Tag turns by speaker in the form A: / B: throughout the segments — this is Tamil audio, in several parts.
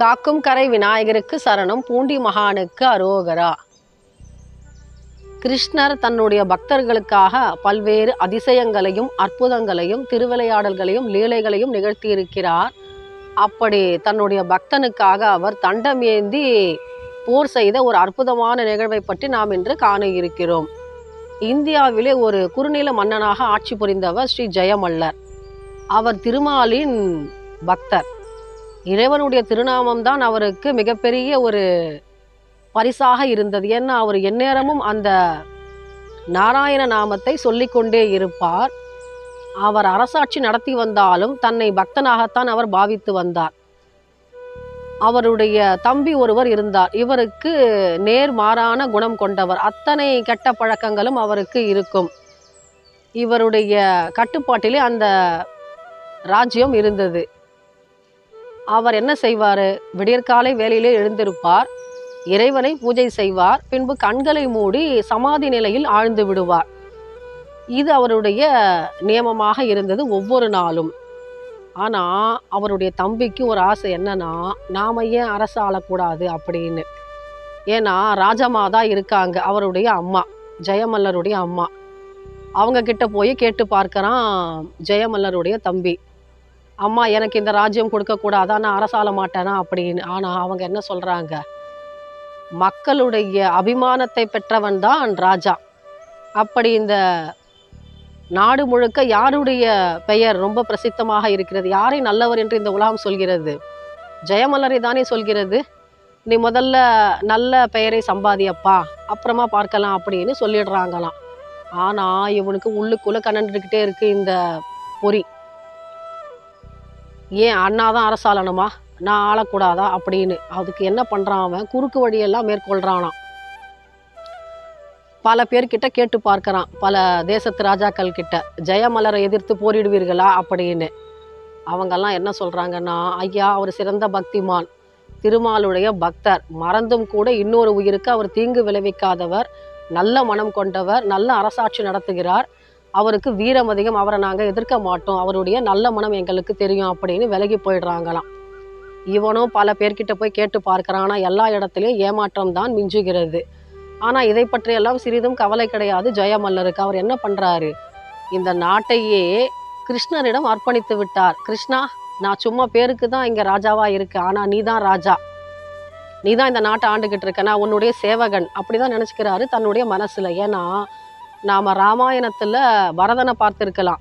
A: காக்கும் கரை விநாயகருக்கு சரணம் பூண்டி மகானுக்கு அரோகரா. கிருஷ்ணர் தன்னுடைய பக்தர்களுக்காக பல்வேறு அதிசயங்களையும் அற்புதங்களையும் திருவிளையாடல்களையும் லீலைகளையும் நிகழ்த்தியிருக்கிறார். அப்படி தன்னுடைய பக்தனுக்காக அவர் தண்டம் ஏந்தி போர் செய்த ஒரு அற்புதமான நிகழ்வை பற்றி நாம் இன்று காண இருக்கிறோம் இந்தியாவிலே ஒரு குறுநில மன்னனாக ஆட்சி புரிந்தவர் ஸ்ரீ ஜெயமல்லர். அவர் திருமாலின் பக்தர். இறைவனுடைய திருநாமம் தான் அவருக்கு மிகப்பெரிய ஒரு பரிசாக இருந்தது. ஏன்னா அவர் எந்நேரமும் அந்த நாராயண நாமத்தை சொல்லிக்கொண்டே இருப்பார். அவர் அரசாட்சி நடத்தி வந்தாலும் தன்னை பக்தனாகத்தான் அவர் பாவித்து வந்தார். அவருடைய தம்பி ஒருவர் இருந்தார். இவருக்கு நேர்மாறான குணம் கொண்டவர். அத்தனை கெட்ட பழக்கங்களும் அவருக்கு இருக்கும். இவருடைய கட்டுப்பாட்டிலே அந்த ராஜ்யம் இருந்தது. அவர் என்ன செய்வார்? விடியற்காலை வேலையிலே எழுந்திருப்பார். இறைவனை பூஜை செய்வார். பின்பு கண்களை மூடி சமாதி நிலையில் ஆழ்ந்து விடுவார். இது அவருடைய நியமமாக இருந்தது ஒவ்வொரு நாளும். ஆனால் அவருடைய தம்பிக்கு ஒரு ஆசை என்னன்னா நாம ஏன் அரசு ஆளக்கூடாது? அப்படின்னு. ஏன்னா ராஜமாதா இருக்காங்க அவருடைய அம்மா ஜெயமல்லருடைய அம்மா. அவங்க கிட்ட போய் கேட்டு பார்க்கறான் ஜெயமல்லருடைய தம்பி. அம்மா எனக்கு இந்த ராஜ்யம் கொடுக்கக்கூடாதா? நான் அரசாள மாட்டேனா? அப்படின்னு. ஆனால் அவங்க என்ன சொல்கிறாங்க மக்களுடைய அபிமானத்தை பெற்றவன் தான் ராஜா. அப்படி இந்த நாடு முழுக்க யாருடைய பெயர் ரொம்ப பிரசித்தமாக இருக்கிறது? யாரை நல்லவர் என்று இந்த உலகம் சொல்கிறது? ஜெயமலரை தானே சொல்கிறது? நீ முதல்ல நல்ல பெயரை சம்பாதியப்பா அப்புறமா பார்க்கலாம் அப்படின்னு சொல்லிடுறாங்களாம். ஆனால் இவனுக்கு உள்ளுக்குள்ளே கண்ணண்டுக்கிட்டே இருக்குது இந்த பொறி. ஏன் அண்ணா தான் அரசாளனுமா? நான் ஆளக்கூடாதா? அப்படின்னு. அதுக்கு என்ன பண்ணுறான் அவன்? குறுக்கு வழியெல்லாம் மேற்கொள்கிறானாம் பல பேர்கிட்ட கேட்டு பார்க்குறான். பல தேசத்து ராஜாக்கள் கிட்ட. ஜெயமலரை எதிர்த்து போரிடுவீர்களா? அப்படின்னு. அவங்கெல்லாம் என்ன சொல்கிறாங்கன்னா ஐயா அவர் சிறந்த பக்திமான். திருமாலுடைய பக்தர். மறந்தும் கூட இன்னொரு உயிருக்கு அவர் தீங்கு விளைவிக்காதவர். நல்ல மனம் கொண்டவர். நல்ல அரசாட்சி நடத்துகிறார். அவருக்கு வீரம் அதிகம் அவரை நாங்கள் எதிர்க்க மாட்டோம். அவருடைய நல்ல மனம் எங்களுக்கு தெரியும் அப்படின்னு விலகி போயிடுறாங்களாம். இவனும் பல பேர்கிட்ட போய் கேட்டு பார்க்குறான். ஆனால் எல்லா இடத்துலையும் ஏமாற்றம் தான் மிஞ்சுகிறது. ஆனால் இதை பற்றியெல்லாம் சிறிதும் கவலை கிடையாது ஜெயமல்லருக்கு. அவர் என்ன பண்ணுறாரு இந்த நாட்டையே கிருஷ்ணரிடம் அர்ப்பணித்து விட்டார். கிருஷ்ணா நான் சும்மா பேருக்கு தான் இங்கே ராஜாவாக இருக்கேன். ஆனால் நீ தான் ராஜா. நீ தான் இந்த நாட்டை ஆண்டுகிட்டு இருக்க. நான் உன்னுடைய சேவகன். அப்படி தான் நினச்சிக்கிறாரு தன்னுடைய மனசில். ஏன்னா நாம் ராமாயணத்தில் பரதனை பார்த்துருக்கலாம்.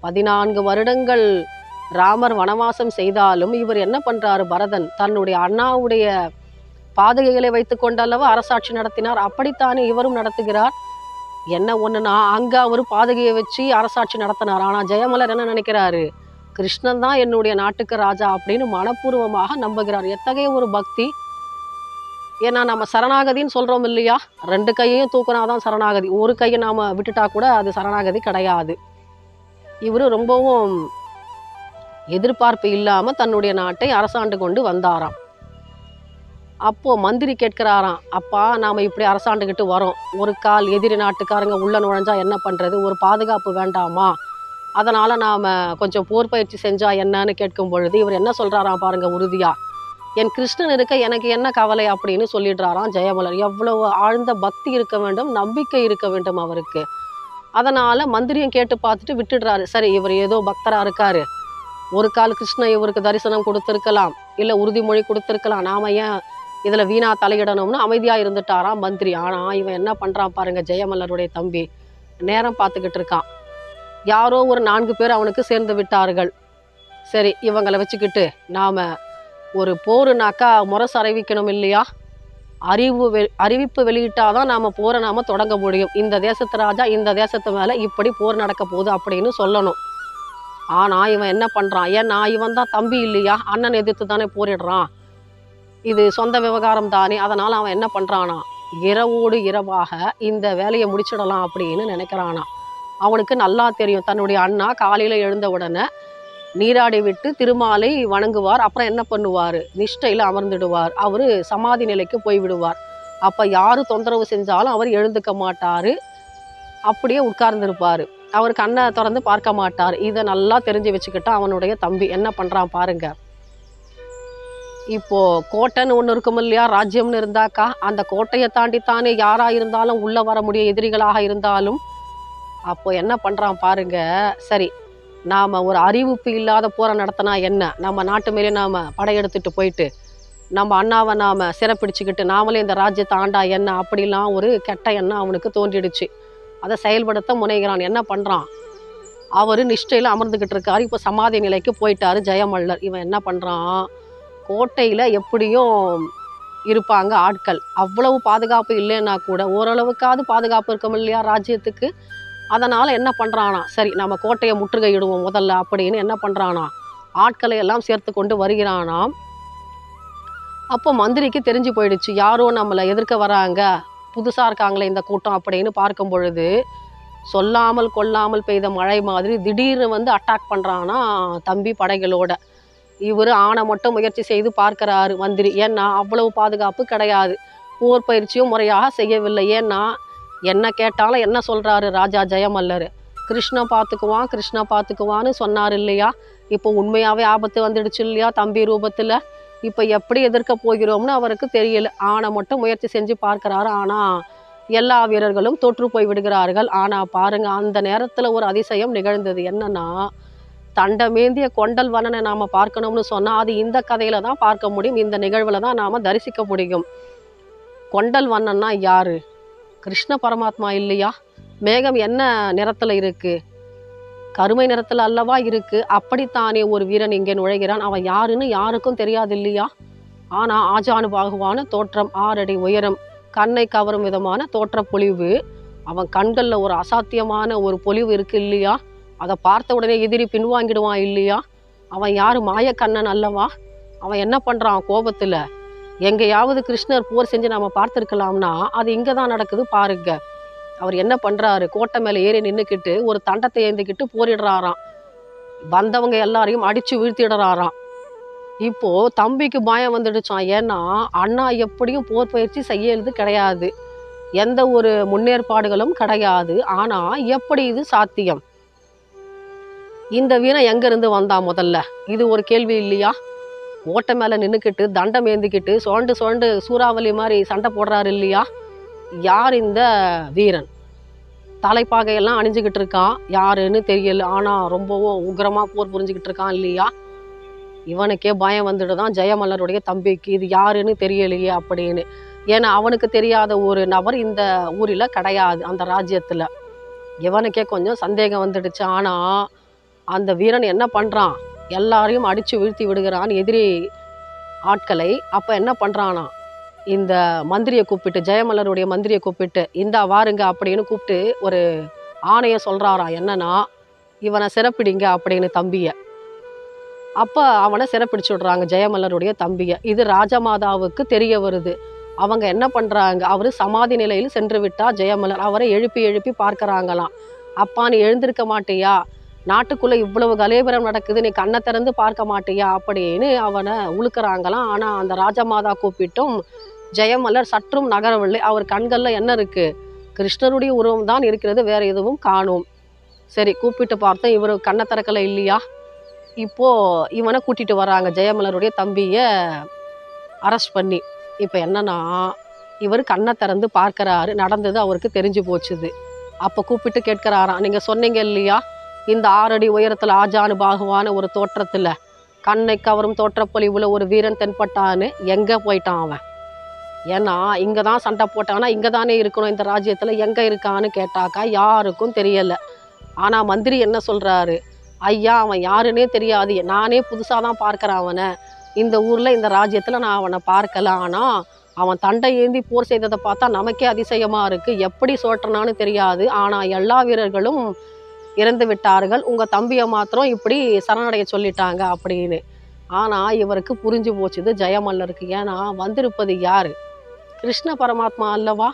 A: பதினான்கு வருடங்கள் ராமர் வனவாசம் செய்தாலும் இவர் என்ன பண்ணுறாரு பரதன்? தன்னுடைய அண்ணாவுடைய பாதகைகளை வைத்து கொண்டல்லவா அரசாட்சி நடத்தினார்? அப்படித்தானே இவரும் நடத்துகிறார்? என்ன ஒன்றுனா அங்கே அவர் பாதகையை வச்சு அரசாட்சி நடத்தினார். ஆனால் ஜெயமலர் என்ன நினைக்கிறாரு? கிருஷ்ணன் தான் என்னுடைய நாட்டுக்கு ராஜா அப்படின்னு மனப்பூர்வமாக நம்புகிறார். எத்தகைய ஒரு பக்தி? ஏன்னா நம்ம சரணாகதின்னு சொல்கிறோம் இல்லையா? ரெண்டு கையையும் தூக்குனாதான் சரணாகதி. ஒரு கையை நாம் விட்டுட்டா கூட அது சரணாகதி கிடையாது. இவர் ரொம்பவும் எதிர்பார்ப்பு இல்லாமல் தன்னுடைய நாட்டை அரசாண்டு கொண்டு வந்தாராம். அப்போது மந்திரி கேட்கிறாராம் அப்பா நாம் இப்படி அரசாண்டுக்கிட்டு வரோம். ஒரு கால் எதிரி நாட்டுக்காரங்க உள்ள நுழைஞ்சா என்ன பண்ணுறது ஒரு பாதுகாப்பு வேண்டாமா? அதனால் நாம் கொஞ்சம் போர் பயிற்சி செஞ்சால் என்னன்னு கேட்கும் பொழுது இவர் என்ன சொல்கிறாராம் பாருங்கள் உறுதியாக என் கிருஷ்ணன் இருக்க எனக்கு என்ன கவலை அப்படின்னு சொல்லிடுறாராம் ஜெயமலர். எவ்வளவு ஆழ்ந்த பக்தி இருக்க வேண்டும் நம்பிக்கை இருக்க வேண்டும் அவருக்கு. அதனால் மந்திரியும் கேட்டு பார்த்துட்டு விட்டுடுறாரு. சரி இவர் ஏதோ பக்தராக இருக்காரு. ஒரு கால் கிருஷ்ணன் இவருக்கு தரிசனம் கொடுத்துருக்கலாம். இல்லை உறுதிமொழி கொடுத்துருக்கலாம். நாம ஏன் இதில் வீணா தலையிடணும்னு அமைதியாக இருந்துட்டாராம் மந்திரி. ஆனால் இவன் என்ன பண்ணுறான் பாருங்க ஜெயமல்லருடைய தம்பி. நேரம் பார்த்துக்கிட்டு இருக்கான். யாரோ ஒரு நான்கு பேர் அவனுக்கு சேர்ந்து விட்டார்கள். சரி இவங்களை வச்சுக்கிட்டு நாம் ஒரு போருனாக்கா முரசு அறிவிக்கணும் இல்லையா? அறிவு வெ அறிவிப்பு வெளியிட்டாதான் நாம் போரை நாம் தொடங்க முடியும். இந்த தேசத்து ராஜா இந்த தேசத்து மேலே இப்படி போர் நடக்க போகுது அப்படின்னு சொல்லணும். ஆனால் இவன் என்ன பண்ணுறான் ஏன்னா இவன் தான் தம்பி இல்லையா? அண்ணன் எதிர்த்து தானே போரிடுறான். இது சொந்த விவகாரம் தானே. அதனால் அவன் என்ன பண்ணுறானா இரவோடு இரவாக இந்த வேலையை முடிச்சிடலாம் அப்படின்னு நினைக்கிறானா. அவனுக்கு நல்லா தெரியும். தன்னுடைய அண்ணா காலையில் எழுந்த உடனே நீராடி விட்டு திருமாலை வணங்குவார். அப்புறம் என்ன பண்ணுவார்? நிஷ்டையில் அமர்ந்துடுவார். அவர் சமாதி நிலைக்கு போய் விடுவார் அப்போ யார் தொந்தரவு செஞ்சாலும் அவர் எழுந்துக்க மாட்டார். அப்படியே உட்கார்ந்துருப்பார். அவர் கண்ணை திறந்து பார்க்க மாட்டார். இதை நல்லா தெரிஞ்சு வச்சுக்கிட்டா அவனுடைய தம்பி என்ன பண்ணுறான் பாருங்க. இப்போ கோட்டைன்னு ஒன்று இருக்கும் இல்லையா? ராஜ்யம்னு இருந்தாக்கா அந்த கோட்டையை தாண்டி தானே யாராக இருந்தாலும் உள்ளே வர முடியும் எதிரிகளாக இருந்தாலும் அப்போ என்ன பண்ணுறான் பாருங்க. சரி நாம் ஒரு அறிவிப்பு இல்லாத போரை நடத்தினா என்ன? நம்ம நாட்டு மேலே நாம் படையெடுத்துட்டு போயிட்டு நம்ம அண்ணாவை நாம் சிறப்பிடிச்சுக்கிட்டு நாமளே இந்த ராஜ்யத்தை ஆண்டா என்ன? அப்படிலாம் ஒரு கெட்ட எண்ணம் அவனுக்கு தோன்றிடுச்சு. அதை செயல்படுத்த முனைகிறான். என்ன பண்ணுறான் அவர் நிஷ்டையில் அமர்ந்துக்கிட்டு இருக்காரு. இப்போ சமாதி நிலைக்கு போயிட்டாரு ஜெயமல்லர். இவன் என்ன பண்ணுறான் கோட்டையில் எப்படியும் இருப்பாங்க ஆட்கள். அவ்வளவு பாதுகாப்பு இல்லைன்னா கூட ஓரளவுக்காவது பாதுகாப்பு இருக்கும் இல்லையா ராஜ்யத்துக்கு? அதனால் என்ன பண்ணுறானா சரி நம்ம கோட்டையை முற்றுகையிடுவோம் முதல்ல அப்படின்னு என்ன பண்ணுறானா ஆட்களை எல்லாம் சேர்த்து கொண்டு வருகிறானாம். அப்போ மந்திரிக்கு தெரிஞ்சு போயிடுச்சு யாரோ நம்மளை எதிர்க்க வராங்க புதுசாக இருக்காங்களே இந்த கூட்டம் அப்படின்னு பார்க்கும் பொழுது சொல்லாமல் கொல்லாமல் பெய்த மழை மாதிரி திடீர்னு வந்து அட்டாக் பண்ணுறானா தம்பி படைகளோட. இவர் ஆணை மட்டும் முயற்சி செய்து பார்க்கறாரு மந்திரி. ஏன்னா அவ்வளவு பாதுகாப்பு கிடையாது. போர் பயிற்சியும் முறையாக செய்யவில்லை. ஏன்னா என்ன கேட்டாலும் என்ன சொல்கிறாரு ராஜா ஜெயமல்லர்? கிருஷ்ணா பார்த்துக்குவான் கிருஷ்ணா பார்த்துக்குவான்னு சொன்னார் இல்லையா? இப்போ உண்மையாகவே ஆபத்து வந்துடுச்சு இல்லையா தம்பி ரூபத்தில்? இப்போ எப்படி எதிர்க்க போகிறோம்னு அவருக்கு தெரியல. ஆனை மட்டும் முயற்சி செஞ்சு பார்க்குறாரு. ஆனால் எல்லா வீரர்களும் தோற்று போய் விடுகிறார்கள். ஆனால் பாருங்கள் அந்த நேரத்தில் ஒரு அதிசயம் நிகழ்ந்தது. என்னன்னா தண்டமேந்திய கொண்டல் வனனை நாம் பார்க்கணும்னு சொன்னால் அது இந்த கதையில் தான் பார்க்க முடியும். இந்த நிகழ்வில் தான் நாம் தரிசிக்க முடியும். கொண்டல் வண்ணன்னா யாரு? கிருஷ்ண பரமாத்மா இல்லையா? மேகம் என்ன நிறத்தில் இருக்கு? கருமை நிறத்தில் அல்லவா இருக்கு? அப்படித்தானே ஒரு வீரன் இங்கே நுழைகிறான். அவன் யாருன்னு யாருக்கும் தெரியாது இல்லையா? ஆனால் ஆஜானு பாகுவான தோற்றம் ஆறடி உயரம் கண்ணை கவரும் விதமான தோற்ற பொலிவு. அவன் கண்களில் ஒரு அசாத்தியமான ஒரு பொலிவு இருக்கு இல்லையா? அதை பார்த்த உடனே எதிரி பின்வாங்கிடுவான் இல்லையா? அவன் யார்? மாயக்கண்ணன் அல்லவா? அவன் என்ன பண்ணுறான் கோபத்தில்? எங்கேயாவது கிருஷ்ணர் போர் செஞ்சு நம்ம பார்த்துருக்கலாம்னா அது இங்கே தான் நடக்குது பாருங்க. அவர் என்ன பண்ணுறாரு கோட்டை மேலே ஏறி நின்றுக்கிட்டு ஒரு தண்டத்தை ஏந்திக்கிட்டு போரிடுறாராம். வந்தவங்க எல்லாரையும் அடித்து வீழ்த்திடுறாராம். இப்போது தம்பிக்கு பயம் வந்துடுச்சான் ஏன்னா அண்ணா எப்படியும் போர் பயிற்சி செய்யறது கிடையாது. எந்த ஒரு முன்னேற்பாடுகளும் கிடையாது. ஆனால் எப்படி இது சாத்தியம்? இந்த வீரம் எங்கேருந்து வந்தா முதல்ல? இது ஒரு கேள்வி இல்லையா? ஓட்டை மேலே நின்றுக்கிட்டு தண்டம் ஏந்திக்கிட்டு சோண்டு சோண்டு சூறாவளி மாதிரி சண்டை போடுறாரு இல்லையா? யார் இந்த வீரன்? தலைப்பாகையெல்லாம் அணிஞ்சுக்கிட்டு இருக்கான் யாருன்னு தெரியல. ஆனால் ரொம்பவும் உக்ரமாக போர் புரிஞ்சுக்கிட்டு இருக்கான் இல்லையா? இவனுக்கே பயம் வந்துட்டு தான் ஜெயமல்லருடைய தம்பிக்கு இது யாருன்னு தெரியலையே அப்படின்னு. ஏன்னா அவனுக்கு தெரியாத ஒரு நபர் இந்த ஊரில் கிடையாது அந்த ராஜ்யத்தில். இவனுக்கே கொஞ்சம் சந்தேகம் வந்துடுச்சு. ஆனால் அந்த வீரன் என்ன பண்ணுறான் எல்லாரையும் அடித்து வீழ்த்தி விடுகிறான் எதிரி ஆட்களை. அப்போ என்ன பண்ணுறானா இந்த மந்திரியை கூப்பிட்டு ஜெயமல்லருடைய மந்திரியை கூப்பிட்டு இந்தா வாருங்க அப்படின்னு கூப்பிட்டு ஒரு ஆணையை சொல்கிறாராம் என்னன்னா இவனை சிறப்பிடிங்க அப்படின்னு தம்பியை. அப்போ அவனை சிறப்பிடிச்சு விடுறாங்க ஜெயமல்லருடைய தம்பியை. இது ராஜமாதாவுக்கு தெரிய வருது. அவங்க என்ன பண்ணுறாங்க அவர் சமாதி நிலையில் சென்று விட்டா ஜெயமல்லர் அவரை எழுப்பி எழுப்பி பார்க்குறாங்களாம். அப்பா நீ எழுந்திருக்க மாட்டியா? நாட்டுக்குள்ளே இவ்வளவு கலேபரம் நடக்குது நீ கண்ணை திறந்து பார்க்க மாட்டியா அப்படின்னு அவனை உழுக்கிறாங்களாம். ஆனால் அந்த ராஜமாதா கூப்பிட்டும் ஜெயமல்லர் சற்றும் நகரவில்லை. அவர் கண்களில் என்ன இருக்கு? கிருஷ்ணருடைய உருவம் தான் இருக்கிறது. வேற எதுவும் காணோம். சரி கூப்பிட்டு பார்த்தேன். இவர் கண்ணை திறக்கலை இல்லையா? இப்போ இவனை கூட்டிட்டு வராங்க ஜெயமலருடைய தம்பியை அரெஸ்ட் பண்ணி. இப்போ என்னன்னா இவர் கண்ணை திறந்து பார்க்கறாரு. நடந்தது அவருக்கு தெரிஞ்சு போச்சுது. அப்போ கூப்பிட்டு கேட்கிறாராம். நீங்கள் சொன்னீங்க இல்லையா? இந்த ஆறடி உயரத்தில் ஆஜானு பாகுவான ஒரு தோற்றத்தில் கண்ணை கவரும் தோற்றப்பொலிவுல ஒரு வீரன் தென்பட்டான்னு எங்கே போயிட்டான் அவன்? ஏன்னா இங்கே தான் சண்டை போட்டானா இங்கே தானே இருக்கணும் இந்த ராஜ்யத்தில் எங்கே இருக்கான்னு கேட்டாக்கா யாருக்கும் தெரியலை. ஆனால் மந்திரி என்ன சொல்கிறாரு ஐயா அவன் யாருன்னே தெரியாது. நானே புதுசாக தான் பார்க்குறேன் அவனை. இந்த ஊரில் இந்த ராஜ்யத்தில் நான் அவனை பார்க்கல. ஆனால் அவன் தண்டை ஏந்தி போர் செய்ததை பார்த்தா நமக்கே அதிசயமாக இருக்குது எப்படி சோற்றனான்னு தெரியாது. ஆனால் எல்லா வீரர்களும் இறந்து விட்டார்கள். உங்கள் தம்பியை மாத்திரம் இப்படி சரணடைய சொல்லிட்டாங்க அப்படின்னு. ஆனால் இவருக்கு புரிஞ்சு போச்சுது ஜெயமல்லருக்கு. ஏன்னா வந்திருப்பது யார்? கிருஷ்ண பரமாத்மா அல்லவா?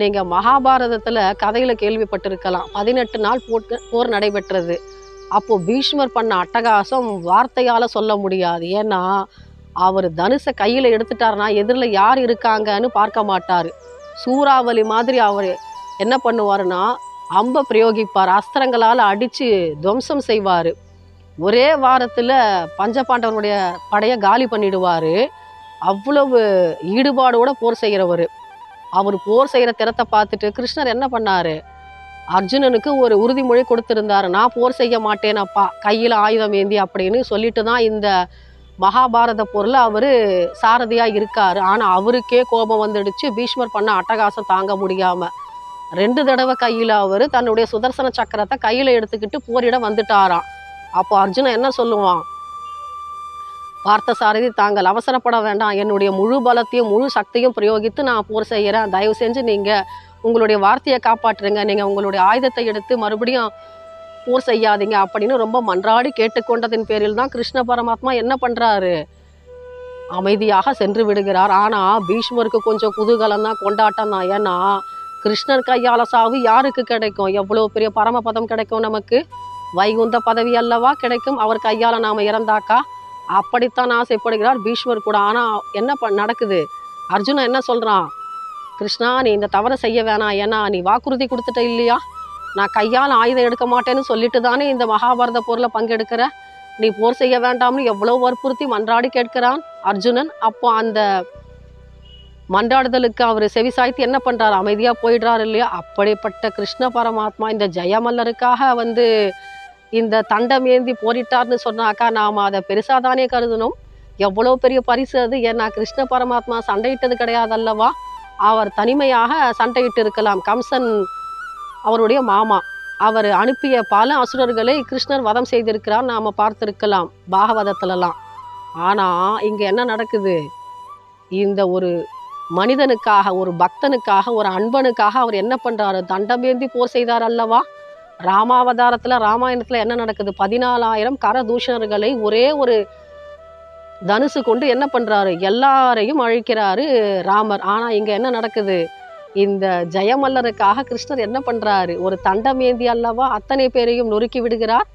A: நீங்கள் மகாபாரதத்தில் கதையில் கேள்விப்பட்டிருக்கலாம். பதினெட்டு நாள் போட்டு போர் நடைபெற்றது. அப்போது பீஷ்மர் பண்ண அட்டகாசம் வார்த்தையால் சொல்ல முடியாது. ஏன்னா அவர் தனுசை கையில் எடுத்துட்டாருன்னா எதிரில் யார் இருக்காங்கன்னு பார்க்க மாட்டார். சூறாவளி மாதிரி அவர் என்ன பண்ணுவாருன்னா அம்பை பிரயோகிப்பார். அஸ்திரங்களால் அடித்து துவம்சம் செய்வார். ஒரே வாரத்தில் பஞ்சபாண்டவனுடைய படையை காலி பண்ணிடுவார். அவ்வளவு ஈடுபாடோட போர் செய்கிறவர். அவர் போர் செய்கிற திறத்தை பார்த்துட்டு கிருஷ்ணர் என்ன பண்ணார்? அர்ஜுனனுக்கு ஒரு உறுதிமொழி கொடுத்துருந்தார். நான் போர் செய்ய மாட்டேனப்பா. கையில் ஆயுதம் ஏந்தி அப்படின்னு சொல்லிட்டு தான் இந்த மகாபாரத போரில் அவர் சாரதியாக இருக்கார். ஆனால் அவருக்கே கோபம் வந்துடுச்சு. பீஷ்மர் பண்ண அட்டகாசம் தாங்க முடியாமல் ரெண்டு தடவை கையில் அவர் தன்னுடைய சுதர்சன சக்கரத்தை கையில் எடுத்துக்கிட்டு போரிட வந்துட்டாராம். அப்போ அர்ஜுனன் என்ன சொல்லுவான்? பார்த்த சாரதி தாங்கள் அவசரப்பட வேண்டாம். என்னுடைய முழு பலத்தையும் முழு சக்தியும் பிரயோகித்து நான் போர் செய்கிறேன் தயவு செஞ்சு நீங்கள் உங்களுடைய வார்த்தையை காப்பாற்றுங்க. நீங்கள் உங்களுடைய ஆயுதத்தை எடுத்து மறுபடியும் போர் செய்யாதீங்க அப்படின்னு ரொம்ப மன்றாடி கேட்டுக்கொண்டதின் பேரில் தான் கிருஷ்ண பரமாத்மா என்ன பண்ணுறாரு அமைதியாக சென்று விடுகிறார். ஆனால் பீஷ்மருக்கு கொஞ்சம் குதூகலம் தான் கொண்டாட்டம் தான். ஏன்னா கிருஷ்ணர் கையால சாவு யாருக்கு கிடைக்கும்? எவ்வளோ பெரிய பரமபதம் கிடைக்கும் நமக்கு? வைகுந்த பதவி அல்லவா கிடைக்கும்? அவர் கையால் நாம் இறந்தாக்கா? அப்படித்தான் ஆசைப்படுகிறார் பீஷ்மர் கூட. ஆனால் என்ன ப நடக்குது? அர்ஜுனன் என்ன சொல்கிறான் கிருஷ்ணா நீ இந்த தவறை செய்ய வேணாம். ஏன்னா நீ வாக்குறுதி கொடுத்துட்ட இல்லையா? நான் கையால் ஆயுதம் எடுக்க மாட்டேன்னு சொல்லிட்டு தானே இந்த மகாபாரத போரில் பங்கெடுக்கிற? நீ போர் செய்ய வேண்டாம்னு எவ்வளோ வற்புறுத்தி மன்றாடி கேட்கிறான் அர்ஜுனன். அப்போ அந்த மன்றாடுதலுக்கு அவர் செவிசாய்த்து என்ன பண்ணுறாரு அமைதியாக போயிடுறாரு இல்லையா? அப்படிப்பட்ட கிருஷ்ண பரமாத்மா இந்த ஜெயமல்லருக்காக வந்து இந்த தண்டம் ஏந்தி போரிட்டார்னு சொன்னாக்கா நாம் அதை பெருசாக தானே கருதணும். எவ்வளோ பெரிய பரிசு அது. ஏன்னா கிருஷ்ண பரமாத்மா சண்டையிட்டது கிடையாது அல்லவா அவர் தனிமையாக சண்டையிட்டு இருக்கலாம். கம்சன் அவருடைய மாமா. அவர் அனுப்பிய பல அசுரர்களை கிருஷ்ணர் வதம் செய்திருக்கிறார். நாம் பார்த்துருக்கலாம் பாகவதத்துலலாம். ஆனால் இங்கே என்ன நடக்குது? இந்த ஒரு மனிதனுக்காக ஒரு பக்தனுக்காக ஒரு அன்பனுக்காக அவர் என்ன பண்ணுறாரு தண்டமேந்தி போர் செய்தார் அல்லவா? ராமாவதாரத்தில் ராமாயணத்தில் என்ன நடக்குது? பதினாலாயிரம் கரதூஷணர்களை ஒரே ஒரு தனுசு கொண்டு என்ன பண்ணுறாரு எல்லாரையும் அழிக்கிறாரு ராமர். ஆனால் இங்கே என்ன நடக்குது? இந்த ஜெயமல்லருக்காக கிருஷ்ணர் என்ன பண்ணுறாரு ஒரு தண்டமேந்தி அல்லவா? அத்தனை பேரையும் நொறுக்கி விடுகிறார்.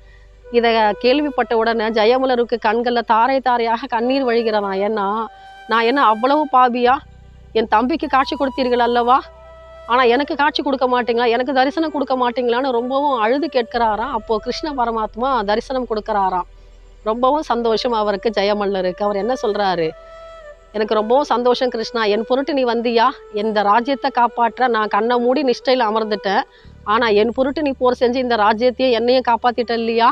A: இதை கேள்விப்பட்ட உடனே ஜெயமலருக்கு கண்களில் தாரை தாரையாக கண்ணீர் வழிகிறான் ஏன்னா நான் என்ன அவ்வளவு பாபியா? என் தம்பிக்கு காட்சி கொடுத்தீர்கள் அல்லவா? ஆனால் எனக்கு காட்சி கொடுக்க மாட்டீங்களா? எனக்கு தரிசனம் கொடுக்க மாட்டீங்களான்னு ரொம்பவும் அழுது கேட்கிறாராம். அப்போ கிருஷ்ண பரமாத்மா தரிசனம் கொடுக்கறாராம். ரொம்பவும் சந்தோஷம் அவருக்கு ஜெயமல்லருக்கு. அவர் என்ன சொல்றாரு? எனக்கு ரொம்பவும் சந்தோஷம் கிருஷ்ணா. என் பொருட்டு நீ வந்தியா? இந்த ராஜ்யத்தை காப்பாற்ற நான் கண்ணை மூடி நிஷ்டையில் அமர்ந்துட்டேன். ஆனால் என் பொருட்டு நீ போர் செஞ்சு இந்த ராஜ்யத்தையே என்னையும் காப்பாத்திட்ட இல்லையா?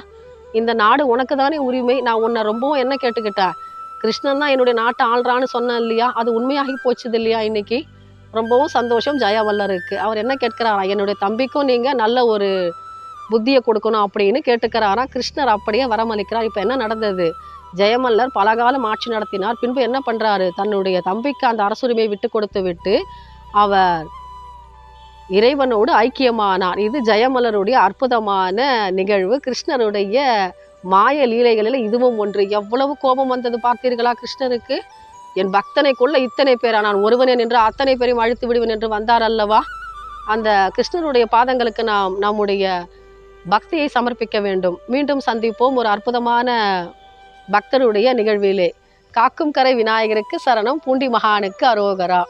A: இந்த நாடு உனக்கு தானே உரிமை. நான் உன்னை ரொம்பவும் என்ன கேட்டுக்கிட்டேன்? கிருஷ்ணன் தான் என்னுடைய நாட்டை ஆள்றான்னு சொன்னேன் இல்லையா? அது உண்மையாகி போச்சுது இல்லையா இன்னைக்கு? ரொம்பவும் சந்தோஷம் ஜெயவல்லருக்கு அவர் என்ன கேட்கிறாரா? என்னுடைய தம்பிக்கும் நீங்கள் நல்ல ஒரு புத்தியை கொடுக்கணும் அப்படின்னு கேட்டுக்கிறாராம் கிருஷ்ணர் அப்படியே வரமளிக்கிறார். இப்போ என்ன நடந்தது? ஜெயமல்லர் பலகாலம் ஆட்சி நடத்தினார். பின்பு என்ன பண்ணுறாரு தன்னுடைய தம்பிக்கு அந்த அரசுரிமையை விட்டு கொடுத்து விட்டு அவர் இறைவனோடு ஐக்கியமானார். இது ஜெயமலருடைய அற்புதமான நிகழ்வு. கிருஷ்ணருடைய மாய லீலைகளில் இதுவும் ஒன்று. எவ்வளவு கோபம் வந்தது பார்த்தீர்களா கிருஷ்ணருக்கு என் பக்தனை கொள்ள இத்தனை பேரா? நான் ஒருவனே நின்று அத்தனை பேரையும் அழித்து விடுவேன் என்று வந்தார் அல்லவா? அந்த கிருஷ்ணருடைய பாதங்களுக்கு நாம் நம்முடைய பக்தியை சமர்ப்பிக்க வேண்டும். மீண்டும் சந்திப்போம் ஒரு அற்புதமான பக்தருடைய நிகழ்விலே. காக்கும் கரை விநாயகருக்கு சரணம். பூண்டி மகானுக்கு அரோகரா.